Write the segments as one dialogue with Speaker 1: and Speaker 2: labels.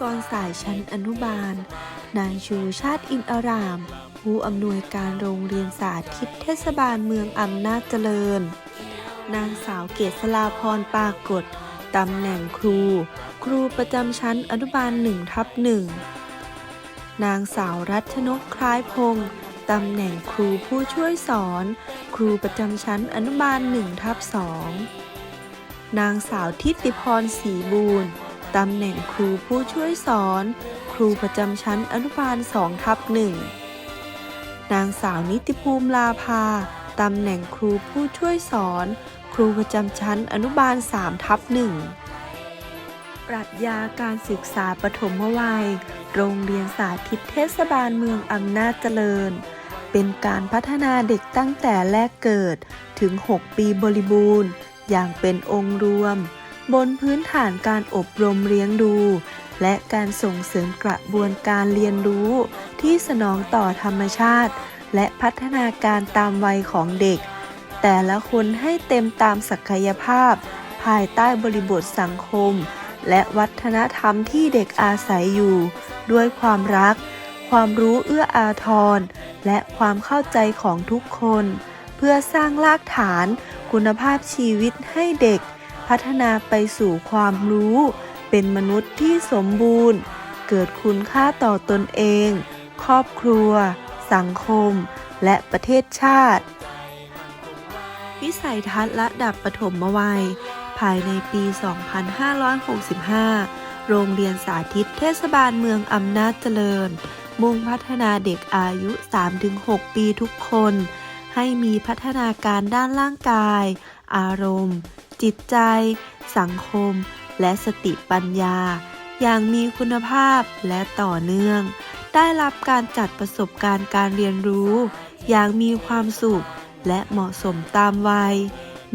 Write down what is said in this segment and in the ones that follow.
Speaker 1: กรสายชั้นอนุบาล นายชูชาติอินอาราม ผู้อำนวยการโรงเรียนสาธิตเทศบาลเมืองอำนาจเจริญ นางสาวเกษลาพรปากฏตำแหน่งครู ครูประจำชั้นอนุบาลหนึ่งทับหนึ่งนางสาวรัชนกคล้ายพงศ์ตำแหน่งครูผู้ช่วยสอน ครูประจำชั้นอนุบาลหนึ่งทับสองนางสาวทิติพรศรีบูรณ์ ตำแหน่งครูผู้ช่วยสอน ครูประจำชั้นอนุบาลสองทับหนึ่งนางสาวนิติภูมิลาภาตำแหน่งครูผู้ช่วยสอน ครูประจำชั้นอนุบาลสามทับหนึ่งปรัชญาการศึกษาปฐมวัย โรงเรียนสาธิตเทศบาลเมืองอำนาจเจริญ เป็นการพัฒนาเด็กตั้งแต่แรกเกิดถึง 6 ปีบริบูรณ์ อย่างเป็นองค์รวม บนพื้นฐานการอบรมเลี้ยงดู และการส่งเสริมกระบวนการเรียนรู้ ที่สนองต่อธรรมชาติ และพัฒนาการตามวัยของเด็ก แต่ละคนให้เต็มตามศักยภาพ ภายใต้บริบทสังคม และวัฒนธรรมที่เด็กอาศัยอยู่ ด้วยความรัก ความรู้เอื้ออาทร และความเข้าใจของทุกคน เพื่อสร้างรากฐาน คุณภาพชีวิตให้เด็ก พัฒนาไปสู่ความรู้ เป็นมนุษย์ที่สมบูรณ์ เกิดคุณค่าต่อตนเอง ครอบครัว สังคม และประเทศชาติ วิสัยทัศน์ระดับปฐมวัย ภายในปี 2565 โรงเรียนสาธิตเทศบาลเมืองอำนาจเจริญ มุ่งพัฒนาเด็กอายุ 3-6 ปีทุกคน ให้มีพัฒนาการด้านร่างกาย อารมณ์ จิตใจ สังคม และสติปัญญา อย่างมีคุณภาพและต่อเนื่อง ได้รับการจัดประสบการณ์การเรียนรู้ อย่างมีความสุข และเหมาะสมตามวัย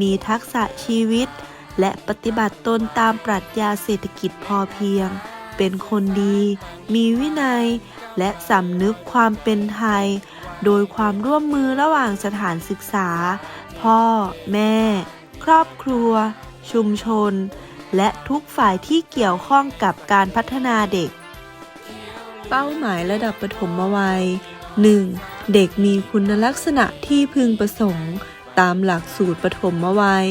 Speaker 1: มีทักษะชีวิต และปฏิบัติตนตามปรัชญาเศรษฐกิจพอเพียง เป็นคนดี มีวินัย และสำนึกความเป็นไทย โดยความร่วมมือระหว่างสถานศึกษา พ่อ แม่ ครอบครัว ชุมชน และทุกฝ่ายที่เกี่ยวข้องกับการพัฒนาเด็ก เป้าหมายระดับปฐมวัย 1. เด็กมีคุณลักษณะที่พึงประสงค์ ตามหลักสูตรปฐมวัย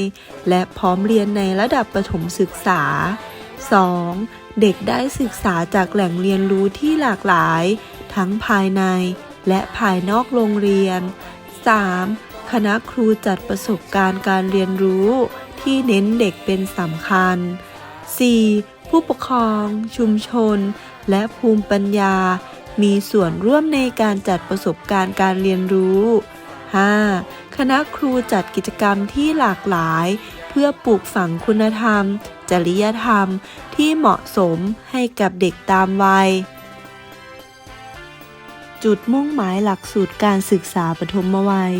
Speaker 1: และพร้อมเรียนในระดับประถมศึกษา 2. เด็กได้ศึกษาจากแหล่งเรียนรู้ที่หลากหลาย ทั้งภายในและภายนอกโรงเรียน 3. คณะครูจัดประสบการณ์การเรียนรู้ที่เน้นเด็กเป็นสำคัญ 4. ผู้ปกครอง ชุมชน และภูมิปัญญา มีส่วนร่วมในการจัดประสบการณ์การเรียนรู้ 5. คณะครูจัดกิจกรรมที่หลากหลาย เพื่อปลูกฝังคุณธรรม จริยธรรมที่เหมาะสมให้กับเด็กตามวัย จุดมุ่งหมายหลักสูตรการศึกษาปฐมวัย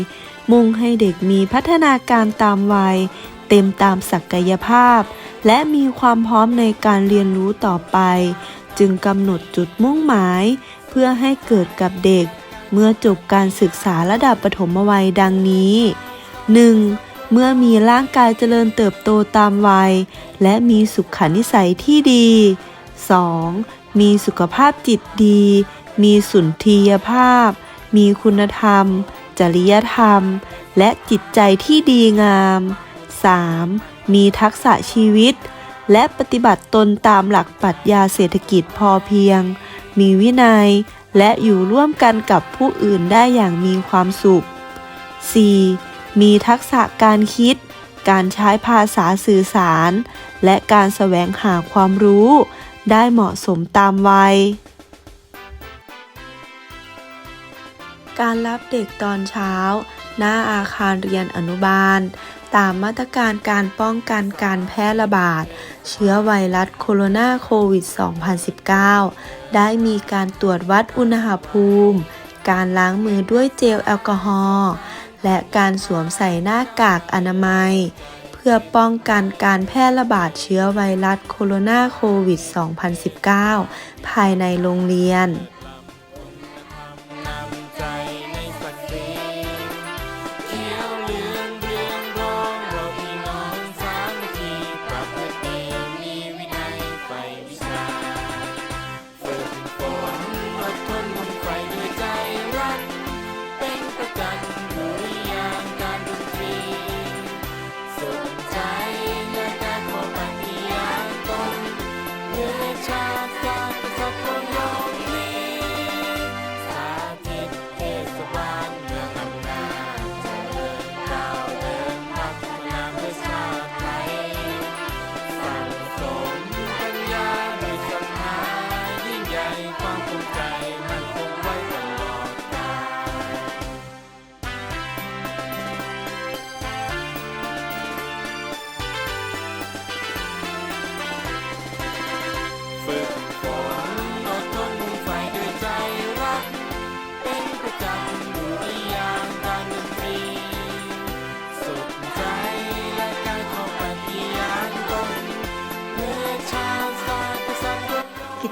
Speaker 1: มุ่งให้เด็กมีพัฒนาการตามวัย เต็มตามศักยภาพ และมีความพร้อมในการเรียนรู้ต่อไป จึงกำหนดจุดมุ่งหมาย เพื่อให้เกิดกับเด็ก เมื่อจบการศึกษาระดับปฐมวัยดังนี้ 1. เมื่อมีร่างกายเจริญเติบโตตามวัย และมีสุขนิสัยที่ดี 2. มีสุขภาพจิตดี มีสุนทรียภาพ มีคุณธรรม จริยธรรม และจิตใจที่ดีงาม 3. มีทักษะชีวิต และปฏิบัติตนตามหลักปรัชญาเศรษฐกิจพอเพียง มีวินัย และอยู่ร่วมกันกับผู้อื่นได้อย่างมีความสุข 4. มีทักษะการคิด การใช้ภาษาสื่อสาร และการแสวงหาความรู้ ได้เหมาะสมตามวัย การรับเด็กตอนเช้า หน้าอาคารเรียนอนุบาล ตามมาตรการการป้องกันการแพร่ระบาด เชื้อไวรัสโคโรนาโควิด 2019 ได้มีการตรวจวัดอุณหภูมิ การล้างมือด้วยเจลแอลกอฮอล์และการสวมใส่หน้ากากอนามัย เพื่อป้องกันการแพร่ระบาดเชื้อไวรัสโคโรนาโควิด 2019 ภายในโรงเรียน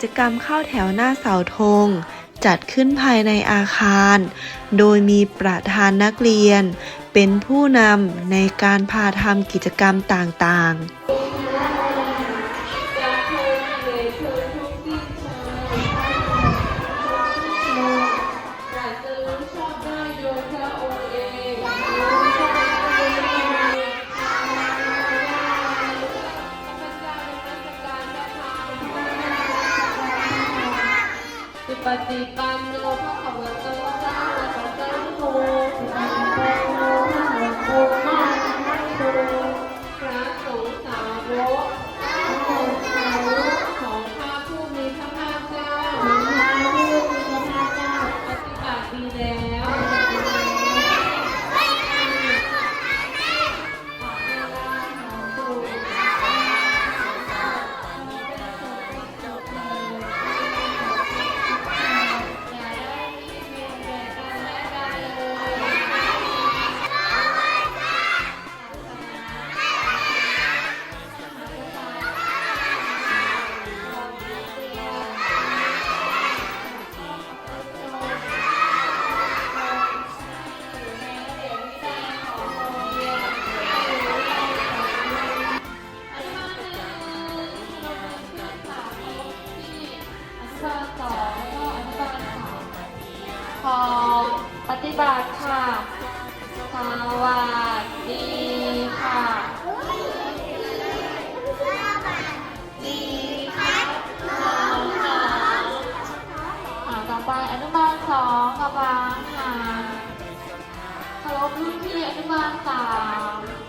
Speaker 2: จกรรม
Speaker 3: เข้าแถวหน้าเสาธง จัดขึ้นภายในอาคาร โดยมีประธานนักเรียน เป็นผู้นำในการพาทำกิจกรรมต่างๆ
Speaker 4: ฏิบัติค่ะ สวัสดีค่ะดีค่ะต่อไปอนุบาลสองกำลังค่ะเคารพรุ่นพี่อนุบาลสาม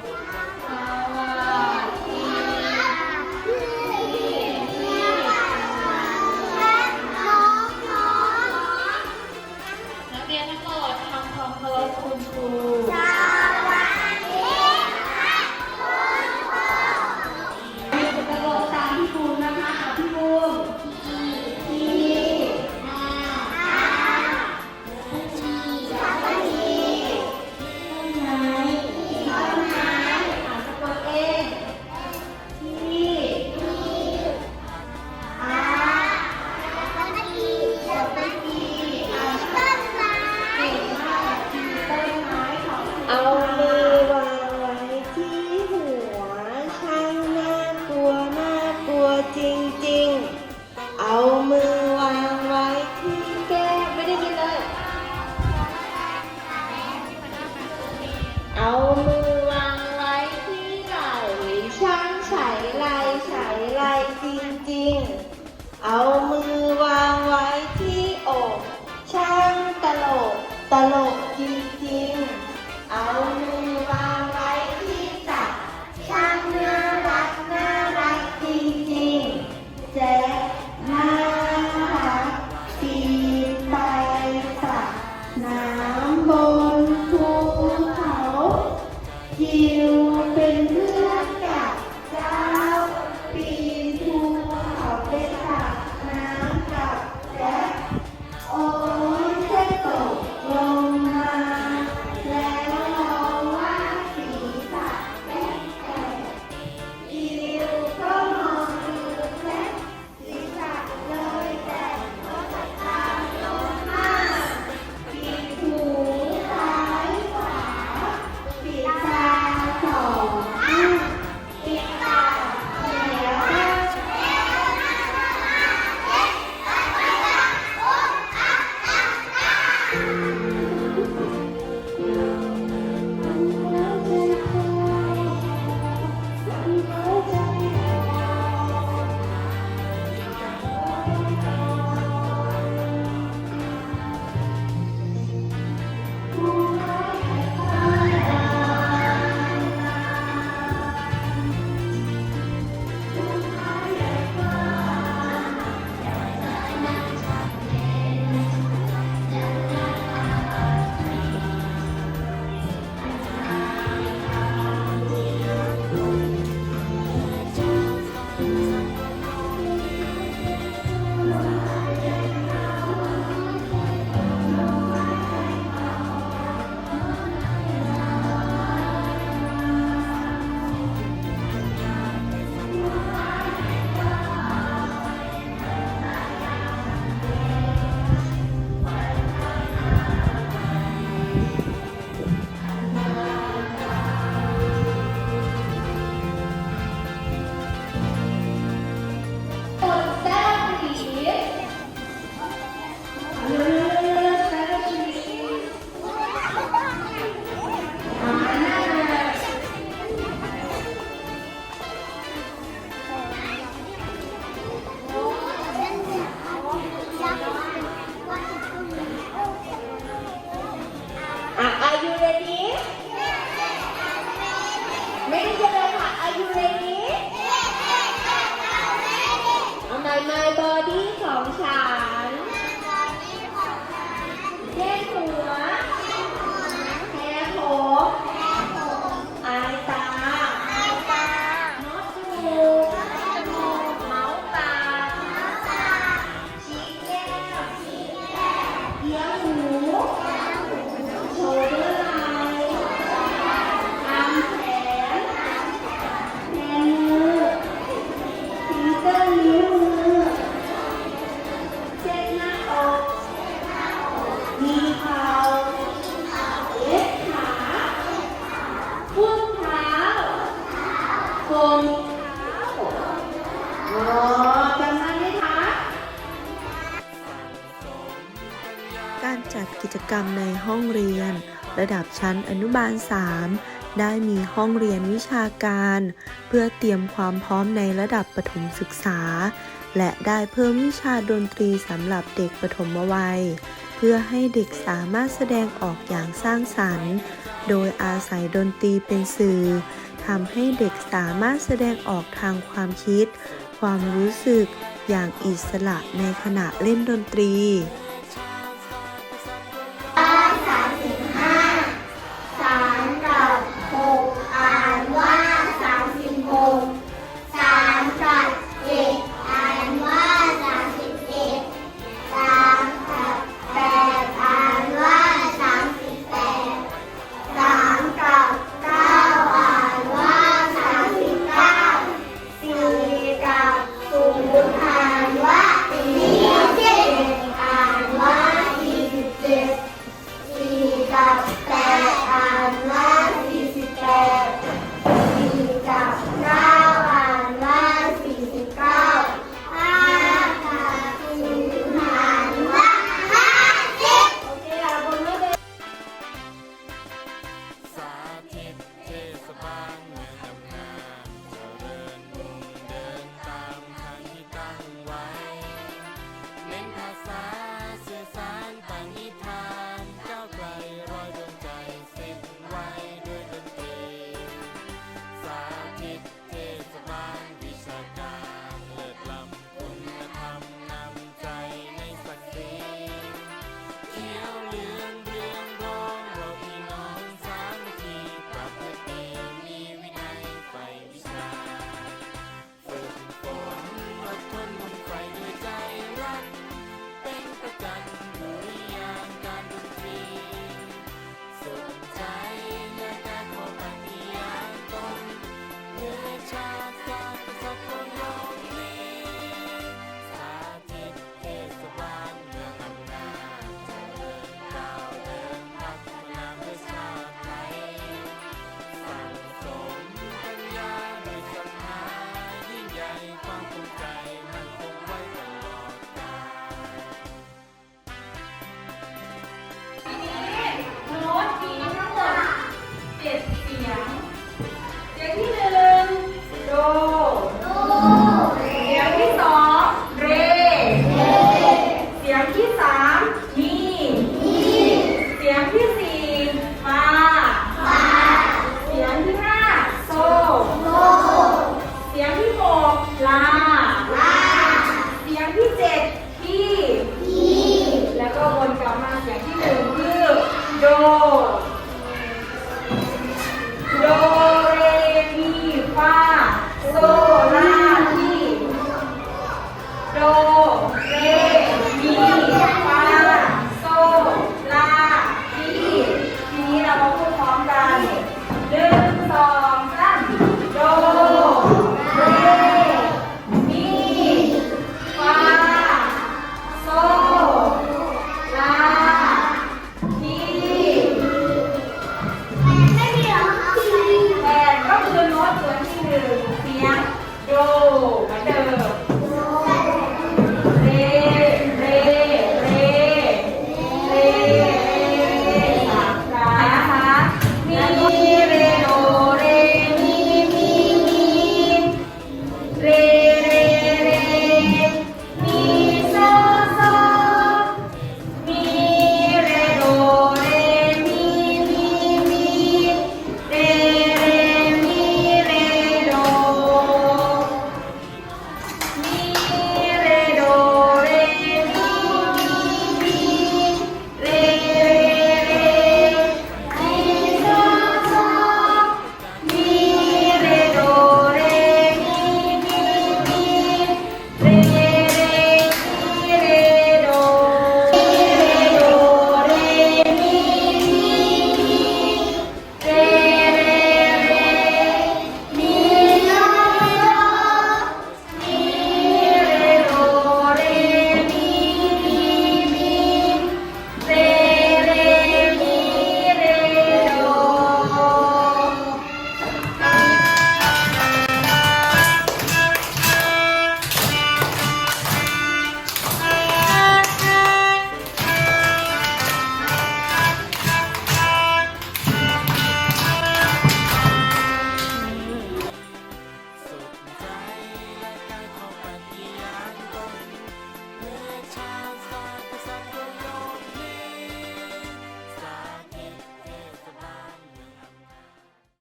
Speaker 4: ั้น
Speaker 5: อนุบา
Speaker 1: ล
Speaker 6: 3 ได้มีห้องเรียนวิชาการ เพื่อเตรียมความพร้อมในระดับปฐมศึกษา และได้เพิ่มวิชาดนตรีสำหรับเด็กปฐมวัย เพื่อให้เด็กสามารถแสดงออกอย่างสร้างสรรค์ โดยอาศัยดนตรีเป็นสื่อทำให้เด็กสามารถแสดงออกทางความคิด ความรู้สึกอย่างอิสระในขณะเล่นดนตรี